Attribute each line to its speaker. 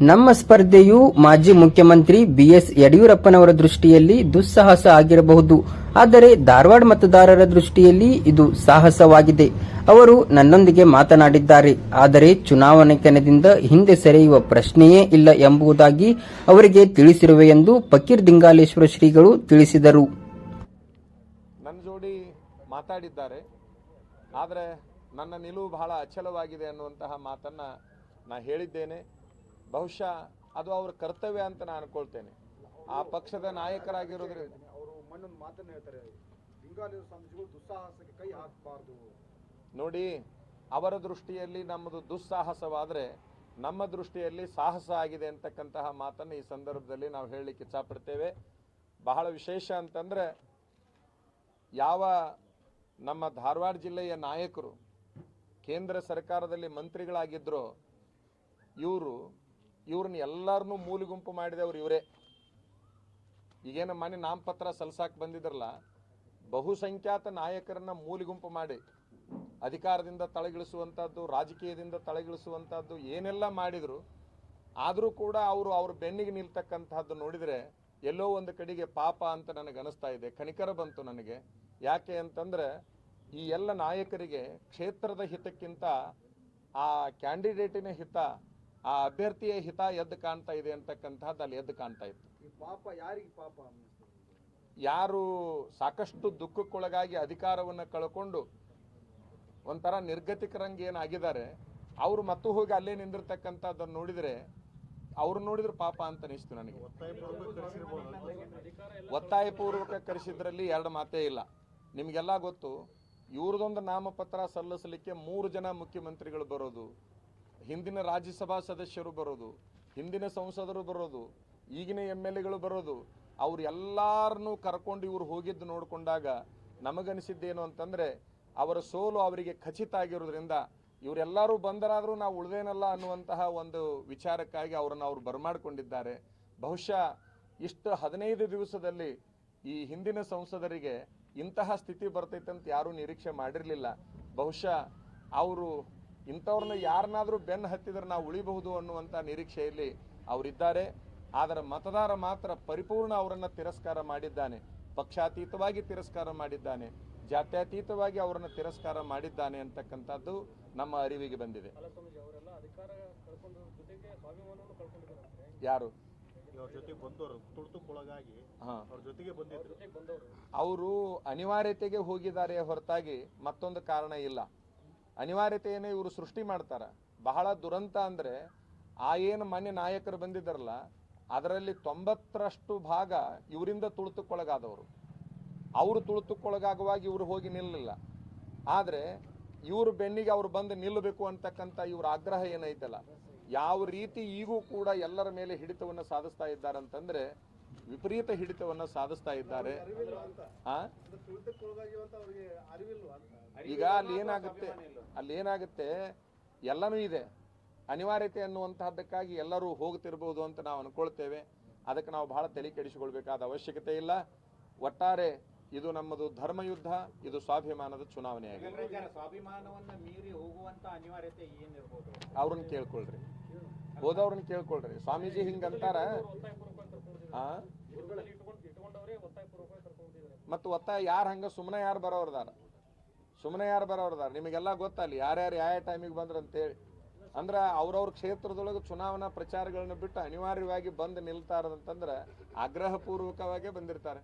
Speaker 1: ನಮ್ಮ ಸ್ಪರ್ಧೆಯು ಮಾಜಿ ಮುಖ್ಯಮಂತ್ರಿ ಬಿಎಸ್ ಯಡಿಯೂರಪ್ಪನವರ ದೃಷ್ಟಿಯಲ್ಲಿ ದುಸ್ಸಾಹಸ ಆಗಿರಬಹುದು. ಆದರೆ ಧಾರವಾಡ ಮತದಾರರ ದೃಷ್ಟಿಯಲ್ಲಿ ಇದು ಸಾಹಸವಾಗಿದೆ. ಅವರು ನನ್ನೊಂದಿಗೆ ಮಾತನಾಡಿದ್ದಾರೆ. ಆದರೆ ಚುನಾವಣೆ ಹಿಂದೆ ಸರಿಯುವ ಪ್ರಶ್ನೆಯೇ ಇಲ್ಲ ಎಂಬುದಾಗಿ ಅವರಿಗೆ ತಿಳಿಸಿರುವೆ ಎಂದು ಫಕೀರ್ ದಿಂಗಾಲೇಶ್ವರ ಶ್ರೀಗಳು ತಿಳಿಸಿದರು.
Speaker 2: ನನ್ನ ಜೋಡಿ ಮಾತಾಡಿದ್ದಾರೆ. ಆದರೆ ನನ್ನ ನಿಲುವು ಬಹಳ ಅಚಲವಾಗಿದೆ ಅನ್ನುವಂತಹ ಮಾತನ್ನ ನಾ ಹೇಳಿದ್ದೇನೆ. ಬಹುಶಃ ಅದು ಅವರ ಕರ್ತವ್ಯ ಅಂತ ನಾನು ಅನ್ಕೊಳ್ತೇನೆ. ಆ ಪಕ್ಷದ ನಾಯಕರಾಗಿರೋದ್ರಿಂದ.
Speaker 3: ಅವರು ಮಣ್ಣೊಂದು ಮಾತನ್ನ ಹೇಳ್ತಾರೆ. ಸ್ವಾಮೀಜಿಗಳು ದುಸ್ಸಾಹಸಕ್ಕೆ ಕೈ ಹಾಕಬಾರ್ದು.
Speaker 2: ನೋಡಿ ಅವರ ದೃಷ್ಟಿಯಲ್ಲಿ ನಮ್ಮದು ದುಸ್ಸಾಹಸವಾದರೆ ನಮ್ಮ ದೃಷ್ಟಿಯಲ್ಲಿ ಸಾಹಸ ಆಗಿದೆ ಅಂತಕ್ಕಂತಹ ಮಾತನ್ನು ಈ ಸಂದರ್ಭದಲ್ಲಿ ನಾವು ಹೇಳಲಿಕ್ಕೆ ಇಚ್ಛಪಡ್ತೇವೆ. ಬಹಳ ವಿಶೇಷ ಅಂತಂದ್ರೆ ಯಾವ ನಮ್ಮ ಧಾರವಾಡ ಜಿಲ್ಲೆಯ ನಾಯಕರು ಕೇಂದ್ರ ಸರ್ಕಾರದಲ್ಲಿ ಮಂತ್ರಿಗಳಾಗಿದ್ದರು ಇವರು ಇವ್ರನ್ನ ಎಲ್ಲರನ್ನೂ ಮಾಡಿದೆ ಮಾಡಿದವರು ಇವರೇ. ಈಗೇನು ಮನೆ ನಾಮಪತ್ರ ಸಲ್ಸಾಕ್ ಬಂದಿದ್ರಲ್ಲ, ಬಹುಸಂಖ್ಯಾತ ನಾಯಕರನ್ನ ಮೂಲಿಗುಂಪು ಮಾಡಿ, ಅಧಿಕಾರದಿಂದ ತಳಗಿಳಿಸುವಂಥದ್ದು ರಾಜಕೀಯದಿಂದ ತಳಗಿಳಿಸುವಂಥದ್ದು ಏನೆಲ್ಲ ಮಾಡಿದ್ರು, ಆದರೂ ಕೂಡ ಅವರು ಅವ್ರ ಬೆನ್ನಿಗೆ ನಿಲ್ತಕ್ಕಂಥದ್ದು ನೋಡಿದರೆ ಎಲ್ಲೋ ಒಂದು ಕಡೆಗೆ ಪಾಪ ಅಂತ ನನಗೆ ಅನಿಸ್ತಾ ಇದೆ ಕಣಿಕರ ಬಂತು ನನಗೆ. ಯಾಕೆ ಅಂತಂದ್ರೆ, ಈ ಎಲ್ಲ ನಾಯಕರಿಗೆ ಕ್ಷೇತ್ರದ ಹಿತಕ್ಕಿಂತ, ಆ ಕ್ಯಾಂಡಿಡೇಟಿನ ಹಿತ ಆ ಅಭ್ಯರ್ಥಿಯ ಹಿತ ಎದ್ದು ಕಾಣ್ತಾ ಇದೆ ಅಂತಕ್ಕಂಥದ್ದು ಅಲ್ಲಿ ಎದ್ದು ಕಾಣ್ತಾ ಇತ್ತು.
Speaker 3: ಪಾಪ ಯಾರಿಗೆ ಪಾಪ
Speaker 2: ಯಾರು ಸಾಕಷ್ಟು ದುಃಖಕ್ಕೊಳಗಾಗಿ ಅಧಿಕಾರವನ್ನು ಕಳ್ಕೊಂಡು ಒಂಥರ ನಿರ್ಗತಿಕರಂಗೆ ಏನಾಗಿದ್ದಾರೆ ಅವರು ಮತ್ತು ಹೋಗಿ ಅಲ್ಲೇ ನಿಂದಿರ್ತಕ್ಕಂಥದ್ದನ್ನು ನೋಡಿದರೆ ಅವ್ರು ನೋಡಿದ್ರೆ ಪಾಪ ಅಂತ ಅನಿಸ್ತು ನನಗೆ. ಒತ್ತಾಯಪೂರ್ವಕ ಕರೆಸಿದ್ರಲ್ಲಿ ಎರಡು ಮಾತೇ ಇಲ್ಲ. ನಿಮಗೆಲ್ಲ ಗೊತ್ತು ಇವ್ರದೊಂದು ನಾಮಪತ್ರ ಸಲ್ಲಿಸಲಿಕ್ಕೆ ಮೂರು ಜನ ಮುಖ್ಯಮಂತ್ರಿಗಳು ಬರೋದು ಹಿಂದಿನ ರಾಜ್ಯಸಭಾ ಸದಸ್ಯರು ಬರೋದು, ಹಿಂದಿನ ಸಂಸದರು ಬರೋದು, ಈಗಿನ ಎಂ ಎಲ್ ಎಗಳು ಬರೋದು, ಅವ್ರು ಎಲ್ಲಾರನ್ನು ಕರ್ಕೊಂಡು ಇವ್ರು ಹೋಗಿದ್ದು ನೋಡಿಕೊಂಡಾಗ ನಮಗನಿಸಿದ್ದೇನು ಅಂತಂದ್ರೆ ಅವರ ಸೋಲು ಅವರಿಗೆ ಖಚಿತ ಆಗಿರೋದ್ರಿಂದ ಇವರೆಲ್ಲರೂ ಬಂದರಾದರೂ ನಾವು ಉಳ್ದೇನಲ್ಲ ಅನ್ನುವಂತಹ ಒಂದು ವಿಚಾರಕ್ಕಾಗಿ ಅವರನ್ನು ಅವರು ಬರಮಾಡಿಕೊಂಡಿದ್ದಾರೆ. ಬಹುಶಃ ಇಷ್ಟು ಹದಿನೈದು ದಿವಸದಲ್ಲಿ ಈ ಹಿಂದಿನ ಸಂಸದರಿಗೆ ಇಂತಹ ಸ್ಥಿತಿ ಬರ್ತೈತೆ ಅಂತ ಯಾರೂ ನಿರೀಕ್ಷೆ ಮಾಡಿರಲಿಲ್ಲ. ಬಹುಶಃ ಅವರು ಇಂಥವ್ರನ್ನ ಯಾರನ್ನಾದರೂ ಬೆನ್ನು ಹತ್ತಿದ್ರೆ ನಾವು ಉಳಿಬಹುದು ಅನ್ನುವಂಥ ನಿರೀಕ್ಷೆಯಲ್ಲಿ ಅವರಿದ್ದಾರೆ. ಆದರೆ ಮತದಾರ ಮಾತ್ರ ಪರಿಪೂರ್ಣ ಅವರನ್ನು ತಿರಸ್ಕಾರ ಮಾಡಿದ್ದಾನೆ. ಪಕ್ಷಾತೀತವಾಗಿ ತಿರಸ್ಕಾರ ಮಾಡಿದ್ದಾನೆ. ಜಾತ್ಯತೀತವಾಗಿ ಅವರನ್ನು ತಿರಸ್ಕಾರ ಮಾಡಿದ್ದಾನೆ ಅಂತಕ್ಕಂಥದ್ದು ನಮ್ಮ ಅರಿವಿಗೆ ಬಂದಿದೆ. ಯಾರು?
Speaker 4: ಅವ್ರ
Speaker 2: ಅನಿವಾರ್ಯತೆಗೆ ಹೋಗಿದ್ದಾರೆ ಹೊರತಾಗಿ ಮತ್ತೊಂದು ಕಾರಣ ಇಲ್ಲ. ಅನಿವಾರ್ಯತೆಯನ್ನೇ ಇವರು ಸೃಷ್ಟಿ ಮಾಡ್ತಾರೆ. ಬಹಳ ದುರಂತ ಅಂದ್ರೆ ಆ ಏನು ಮಾನ್ಯ ನಾಯಕರು ಬಂದಿದ್ದಾರಲ್ಲ, ಅದರಲ್ಲಿ ತೊಂಬತ್ತರಷ್ಟು ಭಾಗ ಇವರಿಂದ ತುಳಿತುಕ್ಕೊಳಗಾದವರು. ಅವರು ತುಳಿತುಕ್ಕೊಳಗಾಗುವಾಗ ಇವರು ಹೋಗಿ ನಿಲ್ಲಲಿಲ್ಲ. ಆದರೆ ಇವರು ಬೆನ್ನಿಗೆ ಅವ್ರು ಬಂದು ನಿಲ್ಲಬೇಕು ಅಂತಕ್ಕಂಥ ಇವರ ಆಗ್ರಹ ಏನೈತಲ್ಲ, ಯಾವ ರೀತಿ ಈಗೂ ಕೂಡ ಎಲ್ಲರ ಮೇಲೆ ಹಿಡಿತವನ್ನು ಸಾಧಿಸ್ತಾ ಇದ್ದಾರೆ ಅಂತಂದ್ರೆ ವಿಪರೀತ ಹಿಡಿತವನ್ನು ಸಾಧಿಸ್ತಾ ಇದ್ದಾರೆ. ಈಗ ಅಲ್ಲಿ ಏನಾಗುತ್ತೆ? ಅಲ್ಲಿ ಏನಾಗುತ್ತೆ? ಎಲ್ಲನೂ ಇದೆ. ಅನಿವಾರ್ಯತೆ ಅನ್ನುವಂತಹದ್ದಕ್ಕಾಗಿ ಎಲ್ಲರೂ ಹೋಗ್ತಿರ್ಬೋದು ಅಂತ ನಾವು ಅನ್ಕೊಳ್ತೇವೆ. ಅದಕ್ಕೆ ನಾವು ಬಹಳ ತಲೆ ಕೆಡಿಸಿಕೊಳ್ಬೇಕಾದ ಅವಶ್ಯಕತೆ ಇಲ್ಲ. ಒಟ್ಟಾರೆ ಇದು ನಮ್ಮದು ಧರ್ಮಯುದ್ಧ ಇದು ಸ್ವಾಭಿಮಾನದ
Speaker 5: ಚುನಾವಣೆ ಆಗಿದೆ.
Speaker 2: ಅವ್ರನ್ನ ಕೇಳ್ಕೊಳ್ರಿ. ಹೋದವ್ರನ್ನ ಕೇಳ್ಕೊಳ್ರಿ. ಸ್ವಾಮೀಜಿ ಹಿಂಗಂತಾರ. ಆ? ಮತ್ತು ಒತ್ತಾಯ ಯಾರು ಹಂಗ ಸುಮ್ಮನೆ ಯಾರು ಬರೋರ್ದಾರ ಸುಮ್ಮನೆ ಯಾರು ಬರೋರ್ದಾರ ನಿಮಗೆಲ್ಲ ಗೊತ್ತಲ್ಲ ಯಾರ್ಯಾರು ಯಾವ ಟೈಮಿಗೆ ಬಂದ್ರು ಅಂತೇಳಿ ಅಂದ್ರೆ ಅವ್ರವ್ರ ಕ್ಷೇತ್ರದೊಳಗೆ ಚುನಾವಣಾ ಪ್ರಚಾರಗಳನ್ನ ಬಿಟ್ಟು ಅನಿವಾರ್ಯವಾಗಿ ಬಂದು ನಿಲ್ತಾರದಂತಂದ್ರೆ ಆಗ್ರಹ ಪೂರ್ವಕವಾಗೇ ಬಂದಿರ್ತಾರೆ.